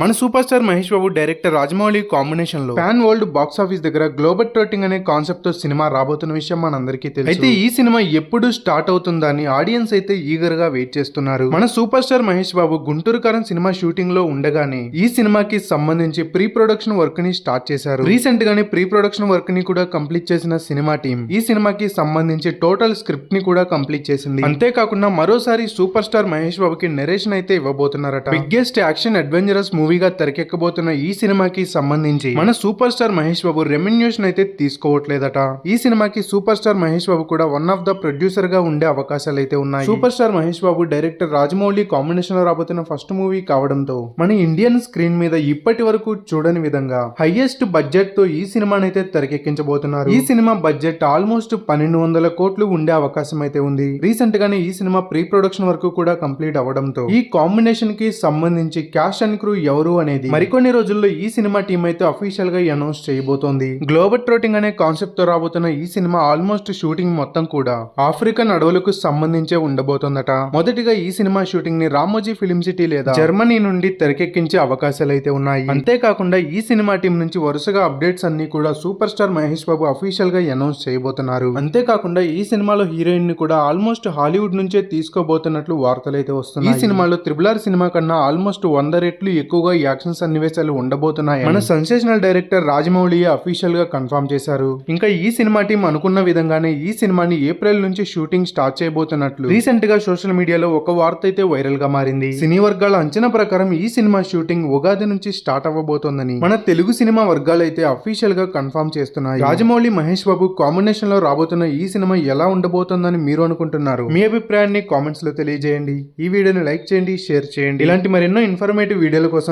మన super star Mahesh Babu director Rajamouli కాంబినేషన్లో. Pan world box office దగ్గర global trotting అనే కాన్సెప్ట్తో సినిమా రాబోతున్న విషయం మనందరికీ తెలుసు. అయితే ఈ సినిమా ఎప్పుడు స్టార్ట్ అవుతుందని ఆడియన్స్ అయితే ఈగర్గా వెయిట్ చేస్తున్నారు. మన సూపర్ స్టార్ మహేష్ బాబు గుంటూరు కారం సినిమా షూటింగ్లో ఉండగానే ఈ సినిమాకి సంబంధించి ప్రీ ప్రొడక్షన్ వర్క్ని స్టార్ట్ చేశారు. రీసెంట్ గానే ప్రీ ప్రొడక్షన్ వర్క్ని కూడా కంప్లీట్ చేసిన సినిమా టీం ఈ సినిమాకి సంబంధించి టోటల్ స్క్రిప్ట్ని కూడా కంప్లీట్ చేసింది. అంతేకాకుండా మరోసారి సూపర్ స్టార్ మహేష్ బాబుకి నెరేషన్ అయితే ఇవ్వబోతున్నారట. బిగ్గెస్ట్ యాక్షన్ అడ్వెంచరస్ మూవీగా తెరకెక్కబోతున్న ఈ సినిమాకి సంబంధించి మన super star Mahesh Babu remuneration అయితే తీసుకోవట్లేదట. ఈ సినిమాకి సూపర్ స్టార్ మహేష్ బాబు కూడా వన్ ఆఫ్ ద ప్రొడ్యూసర్గా ఉండే అవకాశాలు అయితే ఉన్నాయి. Super star Mahesh Babu director Rajamouli కాంబినేషన్లో రాబోతున్న ఫస్ట్ మూవీ కావడంతో మన ఇండియన్ స్క్రీన్ మీద ఇప్పటి వరకు చూడని విధంగా హైయెస్ట్ బడ్జెట్తో ఈ సినిమాని అయితే తెరకెక్కించబోతున్నారు. ఈ సినిమా బడ్జెట్ ఆల్మోస్ట్ పన్నెండు వందల కోట్లు ఉండే అవకాశం అయితే ఉంది. రీసెంట్ గానే ఈ సినిమా ప్రీ ప్రొడక్షన్ వరకు కూడా కంప్లీట్ అవ్వడంతో ఈ కాంబినేషన్కి సంబంధించి క్యాష్ అండ్ క్రూ ఎవరు అనేది మరికొన్ని రోజుల్లో ఈ సినిమా టీం అయితే అఫీషియల్గా అనౌన్స్ చేయబోతోంది. గ్లోబల్ ట్రోటింగ్ అనే కాన్సెప్ట్తో రాబోతున్న ఈ సినిమా ఆల్మోస్ట్ షూటింగ్ మొత్తం కూడా ఆఫ్రికన్ అడవులకు సంబంధించే ఉండబోతోందట. మొదటిగా ఈ సినిమా షూటింగ్ని రామోజీ ఫిలిం సిటీ లేదా జర్మనీ నుండి తెరకెక్కించే అవకాశాలు అయితే ఉన్నాయి. అంతేకాకుండా ఈ సినిమా టీం నుంచి వరుసగా అప్డేట్స్ అన్ని కూడా సూపర్ స్టార్ మహేష్ బాబు అఫీషియల్గా అనౌన్స్ చేయబోతున్నారు. అంతేకాకుండా ఈ సినిమాలో హీరోయిన్ని కూడా ఆల్మోస్ట్ హాలీవుడ్ నుంచే తీసుకోబోతున్నట్లు వార్తలు అయితే వస్తున్నాయి. ఈ సినిమాలో త్రిబుల్ ఆర్ సినిమా కన్నా ఆల్మోస్ట్ వంద రెట్లు ఎక్కువగా యాక్షన్ సన్నివేశాలు ఉండబోతున్నాయి మన సెన్సేషనల్ డైరెక్టర్ రాజమౌళి అఫీషియల్గా కన్ఫర్మ్ చేశారు. ఇంకా ఈ సినిమా టీం అనుకున్న విధంగానే ఈ సినిమాని ఏప్రిల్ నుంచి షూటింగ్ స్టార్ట్ చేయబోతున్నట్లు రీసెంట్గా సోషల్ మీడియాలో ఒక వార్త అయితే వైరల్గా మారింది. సినీ వర్గాల అంచనా ప్రకారం ఈ సినిమా షూటింగ్ ఉగాది నుంచి స్టార్ట్ అవ్వబోతోందని మన తెలుగు సినిమా వర్గాలు అయితే అఫీషియల్గా కన్ఫర్మ్ చేస్తున్నాయి. రాజమౌళి మహేష్ బాబు కాంబినేషన్లో రాబోతున్న ఈ సినిమా ఎలా ఉండబోతోందని మీరు అనుకుంటున్నారు? మీ అభిప్రాయాన్ని కామెంట్స్లో తెలియజేయండి. ఈ వీడియోని లైక్ చేయండి షేర్ చేయండి. ఇలాంటి మరెన్నో ఇన్ఫర్మేటివ్ వీడియోల కోసం